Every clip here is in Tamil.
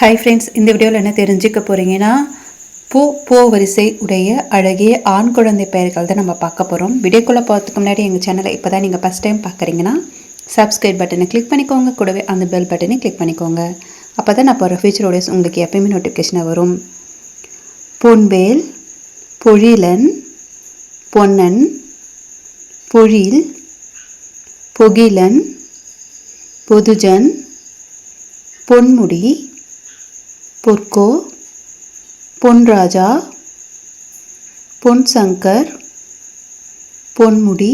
ஹாய் ஃப்ரெண்ட்ஸ் இந்த வீடியோவில் என்ன தெரிஞ்சுக்க போகிறீங்கன்னா பூ பூ வரிசை உடைய அழகிய ஆண் குழந்தை பெயர்கள் தான் நம்ம பார்க்க போகிறோம் வீடியோக்குள்ளே போகிறதுக்கு முன்னாடி எங்கள் சேனலை இப்போ தான் நீங்கள் ஃபஸ்ட் டைம் பார்க்குறீங்கன்னா சப்ஸ்கிரைப் பட்டனை கிளிக் பண்ணிக்கோங்க. கூடவே அந்த பெல் பட்டனை கிளிக் பண்ணிக்கோங்க. அப்போ தான் நான் போகிற ஃபியூச்சர் வீடியோஸ் உங்களுக்கு எப்பயுமே நோட்டிஃபிகேஷனாக வரும். பொன்வேல் பொழிலன் பொன்னன் பொழில் பொகிலன் பொதுஜன் பொன்முடி பொற்கோ பொன்ராஜா பொன் சங்கர் பொன்முடி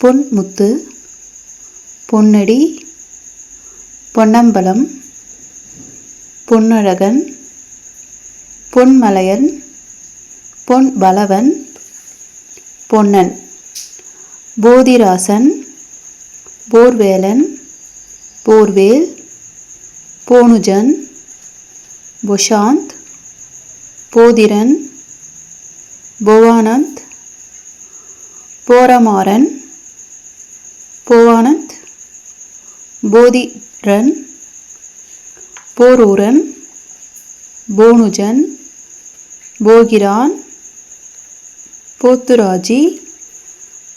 பொன்முத்து பொன்னடி பொன்னம்பலம் பொன்னழகன் பொன்மலையன் பொன் பலவன் பொன்னன் போதிராசன் போர்வேலன் போர்வேல் போனுஜன் புஷாந்த் போதிரன் போவானந்த் போரமாறன் போவானந்த் போதிரன் போரூரன் போனுஜன் போகிரான் போத்துராஜி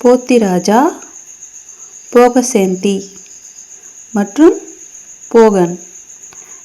போத்திராஜா போகசேந்தி மற்றும் போகன்.